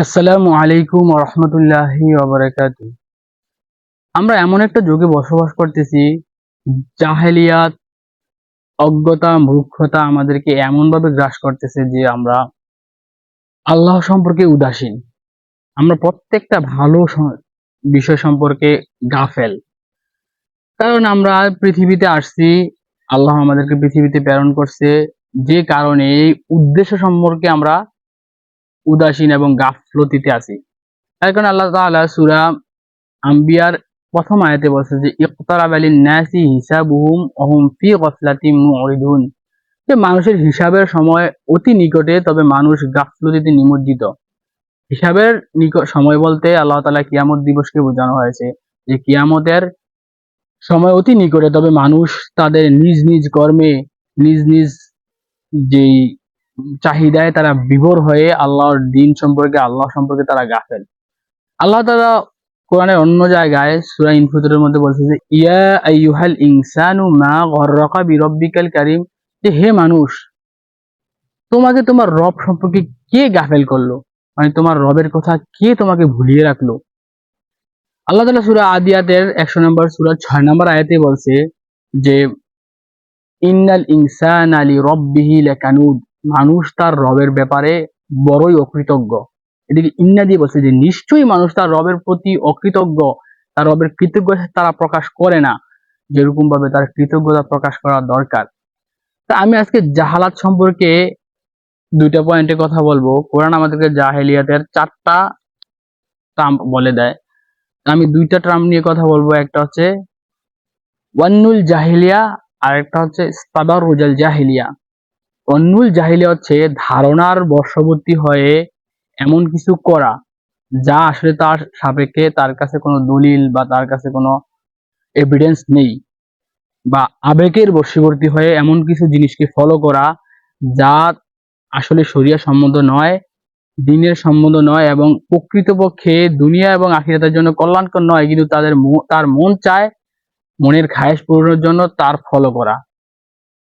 আসসালামু আলাইকুম রহমতুল্লাহি ওবরাকাত আমরা এমন একটা যুগে বসবাস করতেছি, জাহেলিয়াত, অজ্ঞতা, মূর্খতা আমাদেরকে এমন ভাবে গ্রাস করতেছে যে আমরা আল্লাহ সম্পর্কে উদাসীন। আমরা প্রত্যেকটা ভালো বিষয় সম্পর্কে গাফেল। কারণ আমরা পৃথিবীতে আসছি, আল্লাহ আমাদেরকে পৃথিবীতে প্রেরণ করছে, যে কারণে এই উদ্দেশ্য সম্পর্কে আমরা উদাসীন এবং গাফলতিতে আছি। তার কারণে আল্লাহ তাআলা সূরা আম্বিয়ার প্রথম আয়াতে বলছে যে, ইকতারাব আলিন নাসি হিসাবুহুম ওহুম ফি গফলাতিম মুরিদুন। যে মানুষের হিসাবের সময় অতি নিকটে, তবে মানুষ গাফলতিতে নিমজ্জিত। হিসাবের নিকট সময় বলতে আল্লাহ তালা কিয়ামত দিবসকে বোঝানো হয়েছে যে, কিয়ামতের সময় অতি নিকটে, তবে মানুষ তাদের নিজ নিজ কর্মে, নিজ নিজ যেই চাহিদায় তারা বিভোর হয়ে আল্লাহর দিন সম্পর্কে, আল্লাহ সম্পর্কে তারা গাফেল। আল্লাহ তাআলা কোরআনের অন্য জায়গায় সূরা ইনফিতরের মধ্যে বলছে যে, ইয়া ইনসানু মা গররাকা বিরব্বিকাল কারীম, যে হে মানুষ, তোমাকে তোমার রব সম্পর্কে কে গাফেল করল? মানে তোমার রবের কথা কে তোমাকে ভুলিয়ে রাখল? আল্লাহ তালা সুরা আদিয়াতের 100 নম্বর, সুরা ছয় নম্বর আয়াতে বলছে যে, ইন্নাল ইনসান আলী লিরাব্বিহি লাকানুদ। মানুষ তার রবের ব্যাপারে বড়ই অকৃতজ্ঞ। এদিকে ইন্না দিয়ে বলছে যে, নিশ্চয়ই মানুষ তার রবের প্রতি অকৃতজ্ঞ। তার রবের কৃতজ্ঞতা তারা প্রকাশ করে না। যেরকম ভাবে তার কৃতজ্ঞতা প্রকাশ করা দরকার। তা আমি আজকে জাহালাত সম্পর্কে দুইটা পয়েন্টে কথা বলব। কোরআন আমাদেরকে জাহেলিয়াতের চারটা ট্রাম্প বলে দেয়। আমি দুইটা টার্ম নিয়ে কথা বলব। একটা হচ্ছে ওয়ান্নুল জাহিলিয়া আর একটা হচ্ছে স্তাদার রোজাল জাহিলিয়া। অন্নুল জাহিলিয়া হচ্ছে ধারণার বশবর্তী হয়ে এমন কিছু করা যা আসলে তার সাপেক্ষে তার কাছে কোনো দলিল বা তার কাছে কোনো এভিডেন্স নেই বা আবেগের বশবর্তী হয়ে এমন কিছু জিনিসকে ফলো করা যা আসলে শরিয়া সম্বন্ধ নয়, দিনের সম্বন্ধ নয় এবং প্রকৃতপক্ষে দুনিয়া এবং আখিরাতের জন্য কল্যাণকর নয়, কিন্তু তাদের তার মন চায় মনের খায়েশ পূরণের জন্য তার ফলো করা।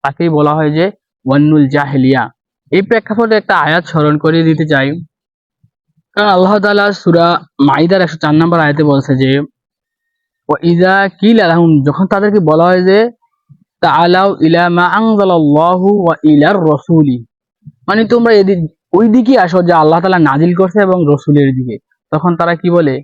তাকেই বলা হয় যে ওয়ান্নুল জাহেলিয়া। এই প্রেক্ষাপটে একটা আয়াত স্মরণ করিয়ে দিতে চাই। কারণ আল্লাহ তাআলা সূরা মাইদার একশো চার নম্বর আয়াতে বলছে যে ও ইজা কিল আলাহুম যখন তাদেরকে বলা হয় যে, তাআলাউ ইলা মা আনজালাল্লাহু ওয়া ইলার রাসূলি মানে তোমরা এদিক ওই দিকে আসো যে আল্লাহ তালা নাজিল করছে এবং রসুলের দিকে। তখন তারা কি বলে?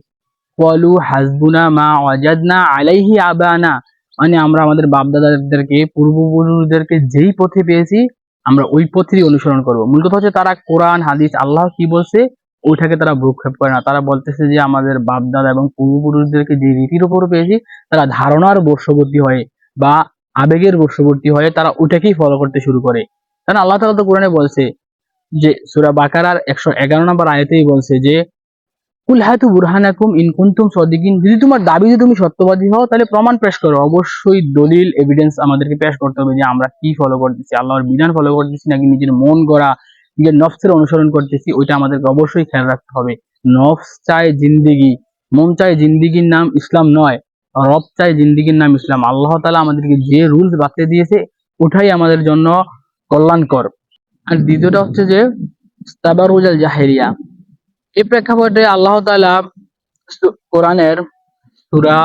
ক্বালু হাসবুনা মা ওয়াজাদনা আলাইহি আবানা মানে আমরা আমাদের বাপদাদাদেরকে, পূর্বপুরুষদেরকে যেই পথে পেয়েছি, আমরা ওই পথেরই অনুসরণ করব। মূল কথা হচ্ছে তারা কোরআন, হাদিস, আল্লাহ কি বলছে, ওইটাকে তারা ভ্রুক্ষেপ করে না। তারা বলতেছে যে আমাদের বাপদাদা এবং পূর্বপুরুষদেরকে যে রীতির উপর পেয়েছি, তারা ধারণার বর্ষবর্তী হয়ে বা আবেগের বর্ষবর্তী হয়ে তারা ওইটাকেই ফলো করতে শুরু করে। কারণ আল্লাহ তালা তো কোরআনে বলছে যে, সূরা বাকারার একশো এগারো নম্বর আয়তেই বলছে যে কুল হাতু বুরহানাকুম ইন কুনতুম সাদিকিন। যদি তোমার দাবি যে তুমি সত্যবাদী হও, তাহলে প্রমাণ পেশ করো। অবশ্যই দলিল এভিডেন্স আমাদেরকে পেশ করতে হবে যে আমরা কি ফলো করতেছি, আল্লাহর বিধান ফলো করতেছি নাকি নিজের মন গড়া, নিজের নফসের অনুসরণ করতেছি, ওইটা আমাদেরকে অবশ্যই খেয়াল রাখতে হবে। নফস চায় জিন্দিগি, মন চায় জিন্দিগির নাম ইসলাম নয়, রব চায় জিন্দিগির নাম ইসলাম। আল্লাহ তাআলা আমাদেরকে যে রুলস বাতলে দিয়েছে, ওটাই আমাদের জন্য কল্যাণকর। আর দ্বিতীয়টা হচ্ছে যে তাবারুজাল জাহেরিয়া এই প্রেক্ষাপটে আল্লাহ তাআলা সু- কোরআনের সুরা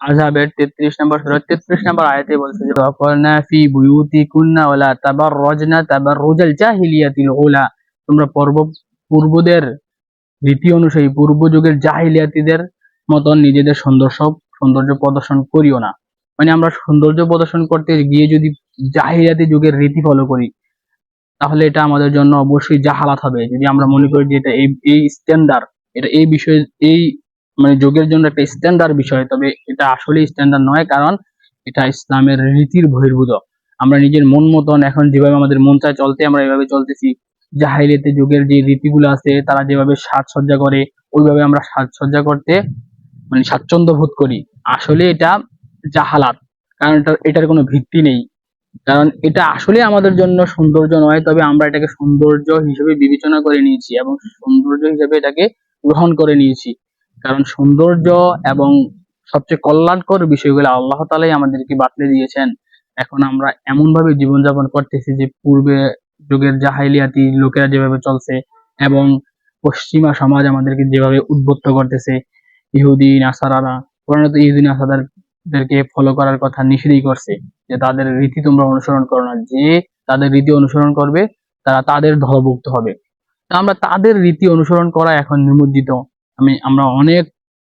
আযহাবের 33 নম্বর সূরা 33 নম্বর আয়াতে বলছে যে ওয়াকালনা ফি বুয়ুতিকুন্না ওয়ালা তাবাররাজনা তাবাররুজাল জাহিলিয়াতিল উলা তোমরা পূর্ব, পূর্বদের রীতি অনুযায়ী পূর্ব যুগের জাহিলিয়াতিদের মতন নিজেদের সৌন্দর্য সৌন্দর্য প্রদর্শন করিও না। মানে আমরা সৌন্দর্য প্রদর্শন করতে গিয়ে যদি জাহিলিয়াতি যুগের রীতি ফলো করি তাহলে এটা আমাদের জন্য অবশ্যই জাহালাত হবে। যদি আমরা মনে করি যে এটা এই এই স্ট্যান্ডার্ড এটা এই বিষয়ে, এই মানে যোগের জন্য একটা স্ট্যান্ডার্ড বিষয়, তবে এটা আসলে স্ট্যান্ডার্ড নয়, কারণ এটা ইসলামের রীতির বহির্ভূত। আমরা নিজের মন মতন এখন যেভাবে আমাদের মন চায় চলতে, আমরা এভাবে চলতেছি। জাহিলিয়াতে যুগের যে রীতিগুলো আছে, তারা যেভাবে সাজসজ্জা করে, ওইভাবে আমরা সাজসজ্জা করতে মানে স্বাচ্ছন্দ্য বোধ করি। আসলে এটা জাহালাত, কারণ এটা এটার কোনো ভিত্তি নেই। কারণ এটা আসলে আমাদের জন্য সৌন্দর্য নয়, তবে আমরা এটাকে সৌন্দর্য হিসেবে বিবেচনা করে নিয়েছি এবং সৌন্দর্য হিসেবে এটাকে গ্রহণ করে নিয়েছি। কারণ সৌন্দর্য এবং সবচেয়ে কল্যাণকর বিষয়গুলো আল্লাহ তালাই আমাদেরকে বাতলে দিয়েছেন। এখন আমরা এমন ভাবে জীবনযাপন করতেছি যে পূর্বে যুগের জাহাইলিয়াতি লোকেরা যেভাবে চলছে এবং পশ্চিমা সমাজ আমাদেরকে যেভাবে উদ্বুদ্ধ করতেছে, ইহুদি, নাসারারা, প্রণত ইহুদি নাসারাদেরকে ফলো করার কথা নিষেধই করছে যে তাদের রীতি তোমরা অনুসরণ করো না। যে তাদের রীতি অনুসরণ করবে, তারা তাদের দলভুক্ত হবে। আমরা তাদের রীতি অনুসরণ করা এখন নিমজ্জিত। আমি, আমরা অনেক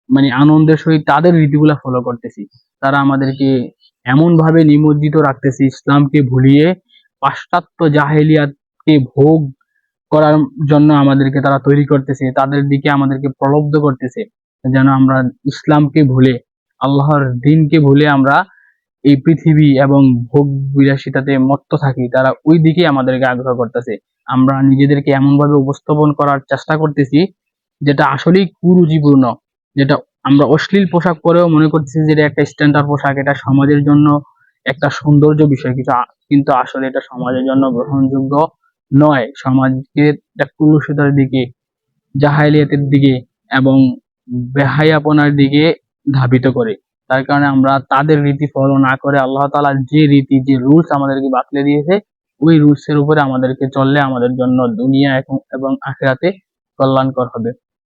মানে আনন্দের সহিত তাদের রীতিগুলা ফলো করতেছি। তারা আমাদেরকে এমন ভাবে নিমজ্জিত রাখতেছে ইসলামকে ভুলিয়ে, পাশ্চাত্য জাহেলিয়াতকে ভোগ করার জন্য আমাদেরকে তারা তৈরি করতেছে, তাদের দিকে আমাদেরকে প্রলব্ধ করতেছে, যেন আমরা ইসলামকে ভুলে আল্লাহর দিনকে ভুলে আমরা এই পৃথিবী এবং ভোগ বিলাসিতাতে মত্ত থাকি, তারা ওই দিকে আমাদেরকে আগ্রহ করতেছে। আমরা নিজেদেরকে এমনভাবে উপস্থাপন করার চেষ্টা করতেছি, যেটা আসলেই কুরুচিপূর্ণ, যেটা আমরা অশ্লীল পোশাক পরেও মনে করতেছি যে এটা একটা স্ট্যান্ডার্ড পোশাক, এটা সমাজের জন্য একটা সৌন্দর্য বিষয় কিছু কিন্তু আসলে এটা সমাজের জন্য গ্রহণযোগ্য নয়। সমাজকে একটা কুলুষতার দিকে জাহালিয়াতের দিকে এবং বেহায়াপনার দিকে ধাবিত করে। তার কারণে আমরা তাদের রীতি ফলো না করে আল্লাহ তালা যে রীতি, যে রুলস আমাদেরকে বাতলে দিয়েছে, ওই রুলসের উপরে আমাদেরকে চললে আমাদের জন্য দুনিয়া এবং আখেরাতে কল্যাণকর হবে।